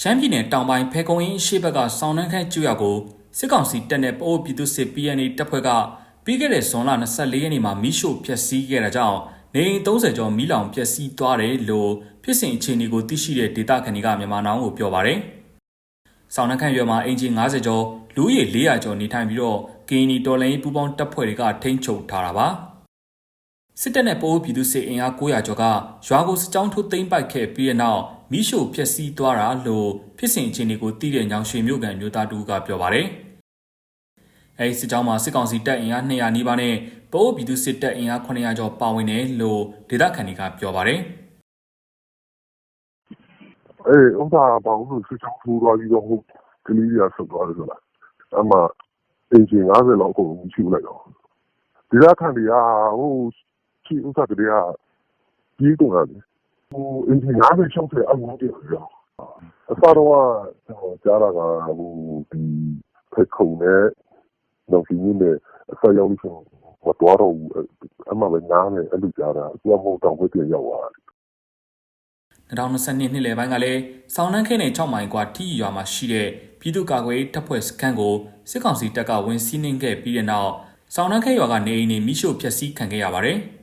ရှမ်းပြည်နယ်တောင်ပိုင်းဖဲကုံရင်အရှိဘက်ကစောင်းနှန်းခန့်ကျွရကိုစစ်ကောင်စီတပ်နဲ့ပအိုးပြည်သူစစ် PNA တပ်ဖွဲ့ကပြီးခဲ့တဲ့ဇွန်လ24ရက်နေ့မှာမိရှို့ဖျက်ဆီးခဲ့တာကြောင့်နေအိမ်30ကျော်မိလောင်ပျက်စီးသွားတယ်လို့ဖြစ်စဉ်အခြေအနေကိုသိရှိတဲ့ဒေတာခဏီကမြန်မာနောင်ကိုပြောပါတယ်။ဆောင်းနှန်းခန့်ရွာမှာအင်ဂျင်90ကျော်လူဦးရေ400ကျော်နေထိုင်ပြီးတော့ကင်းနီတော်လိုင်းပူပေါင်းတပ်ဖွဲ့တွေကထိန်းချုပ်ထားတာပါ။စစ်တပ်နဲ့ပိုးပြည်သူစစ်အင်အား900ကျော်ကရွာကိုစစ်ကြောင်းထိုးသိမ်းပိုက်ခဲ့ပြီးတဲ့နောက် မိရှို့ဖျက်ဆီးသွားတာလို့ဖြစ်စဉ်အခြေအနေကိုသိတဲ့ညောင်ရွှေမြို့ကန်မျိုးသားတူကပြောပါတယ်။အဲဒီစစ်ကြောင်းမှာစစ်ကောင်စီတပ်အင်အား200နီးပါးနဲ့ပိုးပြည်သူစစ်တပ်အင်အား900ကျော်ပါဝင်တယ်လို့ဒေသခံတွေကပြောပါတယ်။အေးဥစ္စာဘာလို့စစ်ချောင်းထိုးသွားပြီးတော့ဟိုကလေးတွေကဆုတ်သွားတယ်ဆိုလားအမှအင်ဂျင်90လောက်ကိုရှိလိုက်တော့ဒီကခံတွေကဟိုချီဥစ္စာတွေကကြီးကုန်တယ် ဟိုအင်ဂျင်90 60အဝန်းတည်းရောအစတော့ကျွန်တော်ကြားတာကဟိုဒီဖက်ခုံနဲ့တော့ဒီနေ့အစရောက်လို့ဆိုမတော်တော့ဘူးအမှပဲနားနဲ့အဲ့လိုကြားတာသူကမဟုတ်တော့ဘယ်ပြန်ရောက်သွားတာ2022နှစ်လယ်ပိုင်းကလည်းဆောင်းနှန်းခင်းနဲ့6မိုင်ကွာတီရွာမှာရှိတဲ့ပြည်သူ့ကာကွယ်ရေးတပ်ဖွဲ့စခန်းကိုစစ်ကောင်စီတပ်ကဝင်စီးနှင်းခဲ့ပြီးတဲ့နောက်ဆောင်းနှန်းခင်းရွာကနေအိမ်တွေမိရှို့ဖျက်ဆီးခံခဲ့ရပါတယ်။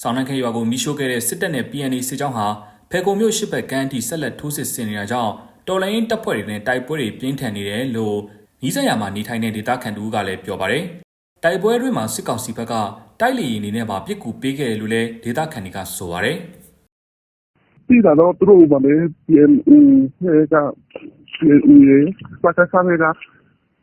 ဆောင်းနှန်းခင်းရွာကိုမိရှို့ခဲ့တဲ့စစ်တပ်နဲ့ PNA စစ်ကြောင်းဟာဖဲကုံမြို့ရှိဘက်ကမ်းအထိဆက်လက်ထိုးစစ်ဆင်နေတာကြောင့်တော်လိုင်းတပ်ဖွဲ့တွေနဲ့တိုက်ပွဲတွေပြင်းထန်နေတယ်လို့နီးစပ်ရာမှာနေထိုင်တဲ့ဒေသခံတူကလည်းပြောပါတယ်။တိုက်ပွဲတွေမှာစစ်ကောင်စီဘက်ကတိုက်လေရင်တွေနဲ့ပါပစ်ကူပေးခဲ့တယ်လို့လည်းဒေသခံတွေကဆိုပါတယ်။သိတာတော့သူတို့ကလည်း PNU ဖက်က PNU ရေစကားစားနေက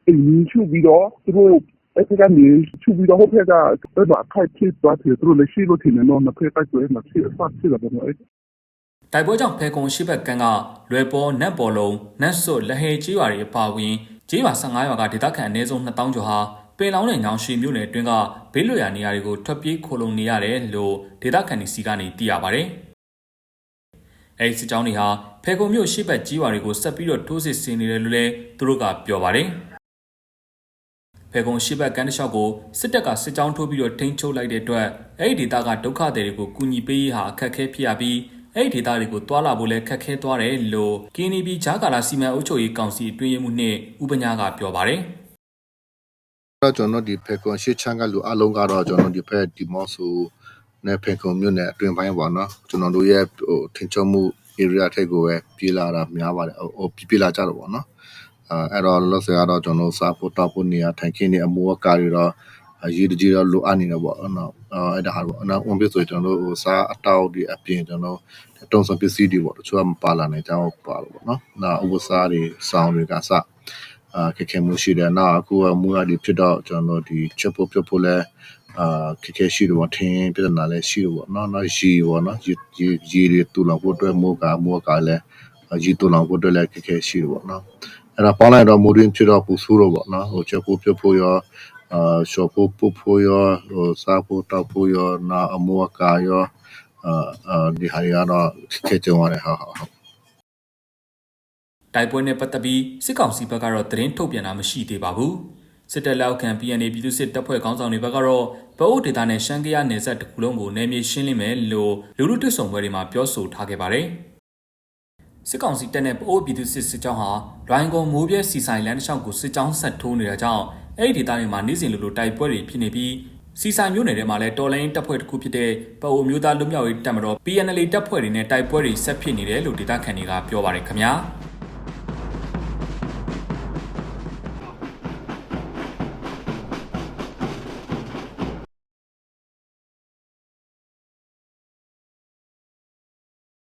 အင်းချုပ်ပြီးတော့သူတို့ အဲ့ဒီကနေချုပ်ပြီးတော့ဟိုဖက်ကအဲ့တော့ခိုက်ဖြစ်သွားတယ်သူတို့လည်းရှိလို့ထင်တယ်နော်နှစ်ဖက်တိုက်ပွဲမှာဖြစ်ဖတ်ဖြစ်တာပေါ့နော်အဲ့တိုက်ပွဲကြောင့်ဖဲကုံရှိဘက်ကန်းကလွယ်ပေါ်နတ်ပေါ်လုံးနတ်စွတ်လက်ဟဲကျေးရွာတွေအပါအဝင်ကျေးရွာ15ရွာကဒေသခံအနည်းဆုံး2000ကျော်ဟာပင်လောင်းနဲ့ညောင်ရွှေမြို့နယ်အတွင်းကဘေးလွတ်ရာနေရာတွေကိုထွက်ပြေးခိုလုံနေရတယ်လို့ဒေသခံတွေစီကနေသိရပါဗျ။အဲဒီစစ်ကြောင်းတွေဟာဖဲကုံမြို့ရှိဘက်ကြီးရွာတွေကိုဆက်ပြီးတော့ထိုးစစ်ဆင်နေတယ်လို့လည်းသူတို့ကပြောပါတယ်။ ဖဲကုံရှိဘက်ကန်းတစ်လျှောက်ကိုစစ်တပ်ကစစ်ကြောင်းထိုးပြီးတော့ထိန်းချုပ်လိုက်တဲ့အတွက်အဲဒီဒေသကဒုက္ခသည်တွေကိုကူညီပေးရေးဟာအခက်အခဲဖြစ်ရပြီးအဲ့ဒီဒေသတွေကိုတွာလာဖို့လည်းခက်ခဲသွားတယ်လို့ကင်းနီပြည်ဂျာကာလာစီမံအုပ်ချုပ်ရေးကောင်စီအတွင်းရေးမှူးနှင့်ဥပညာကပြောပါတယ်တော့ကျွန်တော်ဒီဖေကွန်ရှစ်ချန်ကလူအလုံးကတော့ကျွန်တော်ဒီဖက်ဒီမော့ဆိုနဲ့ဖေကွန်မြို့နယ်အတွင်းပိုင်းပေါ့နော်ကျွန်တော်တို့ရဲ့ဟိုထင်ချုံမှု area ထိပ်ကိုပဲပြေးလာတာများပါတယ်ဟိုပြေးလာကြတော့ပေါ့နော် အဲအဲ့တော့လောဆယ်ကတော့ကျွန်တော်စားဖို့တောက်ဖို့နေရာထိုင်ခင်းနေအမိုးအကာတွေတော့ရေးတကြီးတော့လိုအပ်နေတယ်ပေါ့နော်အဲ့ဒါဟာပေါ့နော်ဝန်ပြဆိုကျွန်တော်တို့ဟိုစားအတောက်ဒီအပြင်ကျွန်တော်တုံးစပစ္စည်းတွေပေါ့တချို့ကမပါလာနိုင်ကြဘူးပါလို့ပေါ့နော်။နောက်ဥပစားတွေစောင်းတွေကစအာခက်ခဲမှုရှိတယ်။နောက်အခုကမူရဒီဖြစ်တော့ကျွန်တော်ဒီချက်ဖို့ပြဖို့လဲအာခက်ခဲရှိတယ်ပေါ့ထင်းပြဿနာလည်းရှိတယ်ပေါ့နော်။နောက်ရီပေါ့နော်ရီရီတွေတူလောက်ဖို့အတွက်မိုးကမိုးကလည်းရီတူလောက်ဖို့အတွက်လည်းခက်ခဲရှိတယ်ပေါ့နော်။ အဲ့ဒါပေါင်းလိုက်တော့မိုးရင်းဖြစ်တော့ပူဆိုးတော့ပေါ့နော်။ဟိုချက်ဖို့ပြဖို့ရောအာရှော့ဖို့ပုတ်ဖို့ရောဟိုစားဖို့တောက်ဖို့ရောနောက်အမိုးအကာရောအာအာဒီဟာတွေကတော့ခက်ကြုံရတယ်ဟာဟာဟုတ်တိုက်ပွဲနဲ့ပတ်သက်ပြီးစစ်ကောင်စီဘက်ကတော့သတင်းထုတ်ပြန်တာမရှိသေးပါဘူးစစ်တပ်လက်အောက်ခံ PNA ပြည်သူစစ်တပ်ဖွဲ့ခေါင်းဆောင်တွေဘက်ကတော့ဗအိုးဒေတာနဲ့ရှမ်းကရနယ်စပ်တစ်ခုလုံးကိုနယ်မြေရှင်းလင်းမယ်လို့လူလူတွစ်ဆောင်ပွဲတွေမှာပြောဆိုထားခဲ့ပါတယ် စစ်ကောင်စီတပ်နဲ့ပအိုးပြည်သူစစ်စစ်ကြောင်းဟာဒိုင်းကုံမိုးပြဲစီဆိုင်လမ်းတစ်လျှောက်ကိုစစ်ကြောင်းဆက်ထိုးနေတာကြောင့်အဲ့ဒီဒေသတွေမှာနေ့စဉ်လိုလိုတိုက်ပွဲတွေဖြစ်နေပြီးစီဆိုင်မျိုးနယ်ထဲမှာလည်းတော်လိုင်းတပ်ဖွဲ့တစ်ခုဖြစ်တဲ့ပအိုမျိုးသားလူမျိုးရေးတပ်မတော် PNL တပ်ဖွဲ့တွေနဲ့တိုက်ပွဲတွေဆက်ဖြစ်နေတယ်လို့ဒေသခံတွေကပြောပါတယ်ခင်ဗျာ။